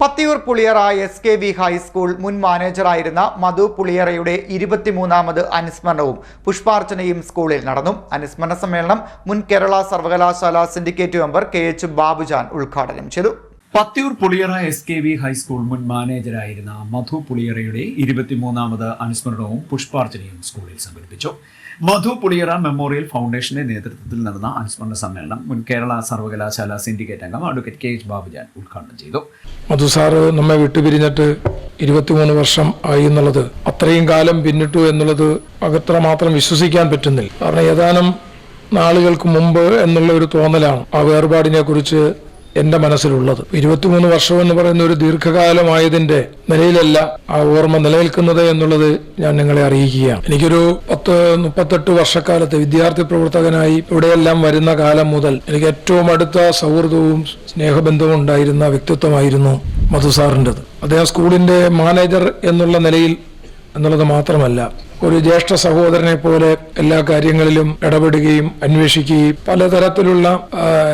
Pathiyoor Puliyara S K V high school മുൻ മാനേജറായിരുന്ന മധു പുളിയറയുടെ ഇരുപത്തിമൂന്നാമത് അനുസ്മരണവും പുഷ്പാർച്ചനയും സ്കൂളിൽ നടന്നു. അനുസ്മരണ സമ്മേളനം മുൻ കേരള സർവകലാശാല syndicate member K H Babujan ഉദ്ഘാടനം ചെയ്തു. Pathiyoor Puliyara S K V high school മുൻ മാനേജരായിരുന്ന മധു പുളിയറയുടെ ഇരുപത്തിമൂന്നാമത് അനുസ്മരണവും പുഷ്പാർച്ചനയും സ്കൂളിൽ സംഘടിപ്പിച്ചു. മധു പുളിയറ മെമ്മോറിയൽ ഫൗണ്ടേഷന്റെ നേതൃത്വത്തിൽ നടന്ന അനുസ്മരണ സമ്മേളനം മുൻ കേരള സർവകലാശാല സിൻഡിക്കേറ്റ് അംഗം അഡ്വക്കേറ്റ് കെ എച്ച് ബാബുജാൻ ഉദ്ഘാടനം ചെയ്തു. മധു സാറ് നമ്മെ വിട്ടുപിരിഞ്ഞിട്ട് ഇരുപത്തിമൂന്ന് വർഷം ആയി എന്നുള്ളത് അത്രയും കാലം പിന്നിട്ടു എന്നുള്ളത് അകത്ര മാത്രം വിശ്വസിക്കാൻ പറ്റുന്നില്ല. കാരണം ഏതാനും നാളുകൾക്ക് മുമ്പ് എന്നുള്ള ഒരു തോന്നലാണ് ആ വേർപാടിനെ കുറിച്ച് എന്റെ മനസ്സിലുള്ളത്. ഇരുപത്തിമൂന്ന് വർഷം എന്ന് പറയുന്ന ഒരു ദീർഘകാലമായതിന്റെ നിലയിലല്ല ആ ഓർമ്മ നിലനിൽക്കുന്നത് എന്നുള്ളത് ഞാൻ നിങ്ങളെ അറിയിക്കുകയാണ്. എനിക്കൊരു പത്ത് മുപ്പത്തെട്ട് വർഷക്കാലത്ത് വിദ്യാർത്ഥി പ്രവർത്തകനായി ഇവിടെയെല്ലാം വരുന്ന കാലം മുതൽ എനിക്ക് ഏറ്റവും അടുത്ത സൗഹൃദവും സ്നേഹബന്ധവും ഉണ്ടായിരുന്ന വ്യക്തിത്വമായിരുന്നു മധുസാറിന്റെത് അദ്ദേഹം സ്കൂളിന്റെ മാനേജർ എന്നുള്ള നിലയിൽ എന്നുള്ളത് മാത്രമല്ല ഒരു ജ്യേഷ്ഠ സഹോദരനെ പോലെ എല്ലാ കാര്യങ്ങളിലും ഇടപെടുകയും അന്വേഷിക്കുകയും പലതരത്തിലുള്ള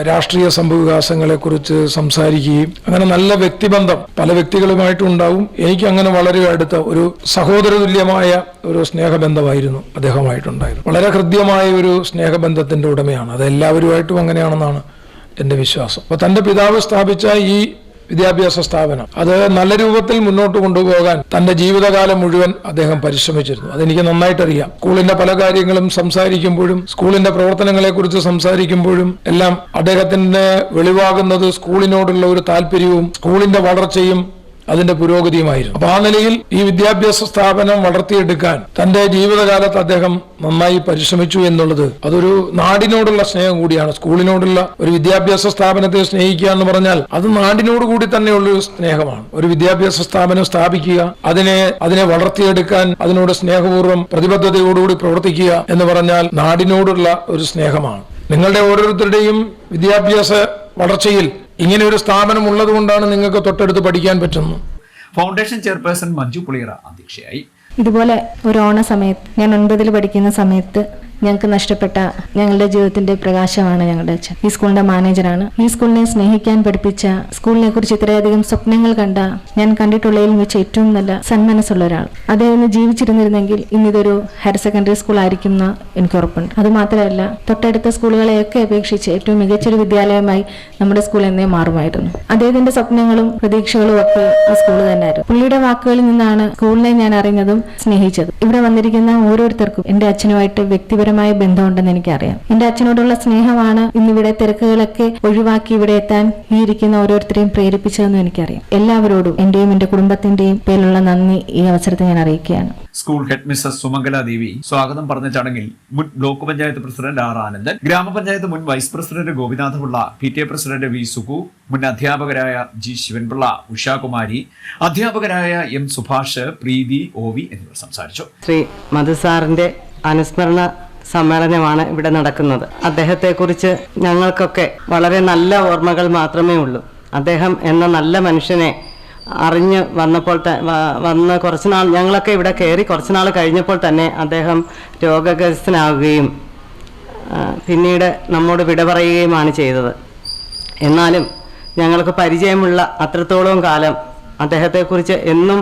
രാഷ്ട്രീയ സംഭവവികാസങ്ങളെ കുറിച്ച് സംസാരിക്കുകയും അങ്ങനെ നല്ല വ്യക്തിബന്ധം പല വ്യക്തികളുമായിട്ടും ഉണ്ടാവും എനിക്ക് അങ്ങനെ വളരെ അടുത്ത ഒരു സഹോദരതുല്യമായ ഒരു സ്നേഹബന്ധമായിരുന്നു അദ്ദേഹമായിട്ടുണ്ടായിരുന്നു വളരെ ഹൃദ്യമായ ഒരു സ്നേഹബന്ധത്തിന്റെ ഉടമയാണ്. അത് എല്ലാവരുമായിട്ടും അങ്ങനെയാണെന്നാണ് എന്റെ വിശ്വാസം. അപ്പൊ തന്റെ പിതാവ് സ്ഥാപിച്ച ഈ വിദ്യാഭ്യാസ സ്ഥാപനം. അത് നല്ല രൂപത്തിൽ മുന്നോട്ട് കൊണ്ടുപോകാൻ തന്റെ ജീവിതകാലം മുഴുവൻ അദ്ദേഹം പരിശ്രമിച്ചിരുന്നു. അതെനിക്ക് നന്നായിട്ടറിയാം. സ്കൂളിന്റെ പല കാര്യങ്ങളും സംസാരിക്കുമ്പോഴും സ്കൂളിന്റെ പ്രവർത്തനങ്ങളെ കുറിച്ച് സംസാരിക്കുമ്പോഴും എല്ലാം അദ്ദേഹത്തിന് വെളിവാകുന്നത് സ്കൂളിനോടുള്ള ഒരു താല്പര്യവും സ്കൂളിന്റെ വളർച്ചയും അതിന്റെ പുരോഗതിയുമായിരുന്നു. അപ്പൊ ആ നിലയിൽ ഈ വിദ്യാഭ്യാസ സ്ഥാപനം വളർത്തിയെടുക്കാൻ തന്റെ ജീവിതകാലത്ത് അദ്ദേഹം നന്നായി പരിശ്രമിച്ചു എന്നുള്ളത് അതൊരു നാടിനോടുള്ള സ്നേഹം കൂടിയാണ്. സ്കൂളിനോടുള്ള ഒരു വിദ്യാഭ്യാസ സ്ഥാപനത്തെ സ്നേഹിക്കുക എന്ന് പറഞ്ഞാൽ അത് നാടിനോട് കൂടി തന്നെയുള്ള ഒരു സ്നേഹമാണ്. ഒരു വിദ്യാഭ്യാസ സ്ഥാപനം സ്ഥാപിക്കുക അതിനെ അതിനെ വളർത്തിയെടുക്കാൻ അതിനോട് സ്നേഹപൂർവം പ്രതിബദ്ധതയോടുകൂടി പ്രവർത്തിക്കുക എന്ന് പറഞ്ഞാൽ നാടിനോടുള്ള ഒരു സ്നേഹമാണ്. നിങ്ങളുടെ ഓരോരുത്തരുടെയും വിദ്യാഭ്യാസ വളർച്ചയിൽ ഇങ്ങനെ ഒരു സ്ഥാപനം ഉള്ളതുകൊണ്ടാണ് നിങ്ങൾക്ക് തൊട്ടടുത്ത് പഠിക്കാൻ പറ്റുന്നത്. ഫൗണ്ടേഷൻ ചെയർപേഴ്സൺ മഞ്ജു പുളിയറ അധ്യക്ഷയായി. ഇതുപോലെ ഒരു ഓണ സമയത്ത് ഞാൻ ഒൻപതിൽ പഠിക്കുന്ന സമയത്ത് ഞങ്ങൾക്ക് നഷ്ടപ്പെട്ട ഞങ്ങളുടെ ജീവിതത്തിന്റെ പ്രകാശമാണ് ഞങ്ങളുടെ അച്ഛൻ. ഈ സ്കൂളിന്റെ മാനേജറാണ്. ഈ സ്കൂളിനെ സ്നേഹിക്കാൻ പഠിപ്പിച്ച സ്കൂളിനെ കുറിച്ച് ഇത്രയധികം സ്വപ്നങ്ങൾ കണ്ട ഞാൻ കണ്ടിട്ടുള്ളതിൽ വെച്ച് ഏറ്റവും നല്ല സന്മനസ്സുള്ള ഒരാൾ. അദ്ദേഹം ജീവിച്ചിരുന്നിരുന്നെങ്കിൽ ഇന്നിതൊരു ഹയർ സെക്കൻഡറി സ്കൂൾ ആയിരിക്കും എന്ന് എനിക്ക് ഉറപ്പുണ്ട്. അത് മാത്രമല്ല തൊട്ടടുത്ത സ്കൂളുകളെയൊക്കെ അപേക്ഷിച്ച് ഏറ്റവും മികച്ചൊരു വിദ്യാലയമായി നമ്മുടെ സ്കൂൾ എന്നേ മാറുമായിരുന്നു. അദ്ദേഹത്തിന്റെ സ്വപ്നങ്ങളും പ്രതീക്ഷകളും ഒക്കെ ആ സ്കൂൾ തന്നെയായിരുന്നു. പുള്ളിയുടെ വാക്കുകളിൽ നിന്നാണ് സ്കൂളിനെ ഞാൻ അറിഞ്ഞതും സ്നേഹിച്ചതും. ഇവിടെ വന്നിരിക്കുന്ന ഓരോരുത്തർക്കും എന്റെ അച്ഛനുമായിട്ട് വ്യക്തിപരമായ ബന്ധമുണ്ടെന്ന് എനിക്കറിയാം. എന്റെ അച്ഛനോടുള്ള സ്നേഹമാണ് ഇന്നിവിടെ തിരക്കുകളൊക്കെ ഒഴിവാക്കി ഇവിടെ എത്താൻ ഈ ഇരിക്കുന്ന ഓരോരുത്തരെയും പ്രേരിപ്പിച്ചതെന്ന് എനിക്കറിയാം. എല്ലാവരോടും എന്റെയും എന്റെ കുടുംബത്തിന്റെയും പേരിലുള്ള നന്ദി ഈ അവസരത്തിൽ ഞാൻ അറിയിക്കുകയാണ്. School head Mrs Sumangala Devi സ്വാഗതം പറഞ്ഞ ചടങ്ങിൽ മുൻ block panchayat president R Anandan ഗ്രാമപഞ്ചായത്ത് മുൻ vice president Gopinathapillai P T A president V Suku മുൻ അധ്യാപകരായ ജി ശിവൻപിള്ള ഉഷാകുമാരി അധ്യാപകരായ M Subhash Preethi O V എന്നിവർ സംസാരിച്ചു. ശ്രീ മധുസാറിന്റെ അനുസ്മരണ സമ്മേളനമാണ് ഇവിടെ നടക്കുന്നത്. അദ്ദേഹത്തെക്കുറിച്ച് ഞങ്ങൾക്കൊക്കെ വളരെ നല്ല ഓർമ്മകൾ മാത്രമേ ഉള്ളൂ. അദ്ദേഹം എന്ന നല്ല മനുഷ്യനെ അറിഞ്ഞ് വന്നപ്പോൾ വന്ന് കുറച്ച് നാൾ ഞങ്ങളൊക്കെ ഇവിടെ കയറി കുറച്ച് നാൾ കഴിഞ്ഞപ്പോൾ തന്നെ അദ്ദേഹം രോഗഗ്രസ്തനാവുകയും പിന്നീട് നമ്മോട് വിട പറയുകയുമാണ് ചെയ്തത്. എന്നാലും ഞങ്ങൾക്ക് പരിചയമുള്ള അത്രത്തോളം കാലം അദ്ദേഹത്തെക്കുറിച്ച് എന്നും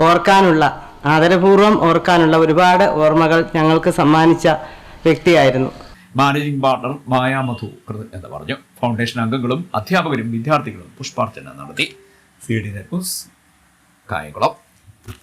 ഓർക്കാനുള്ള ആദരപൂർവം ഓർക്കാനുള്ള ഒരുപാട് ഓർമ്മകൾ ഞങ്ങൾക്ക് സമ്മാനിച്ച വ്യക്തിയായിരുന്നു. മാനേജിംഗ് പാർട്ണർ മായാമധു കൃതജ്ഞത പറഞ്ഞു. ഫൗണ്ടേഷൻ അംഗങ്ങളും അധ്യാപകരും വിദ്യാർത്ഥികളും പുഷ്പാർച്ചന നടത്തി. C D Kayamkulam.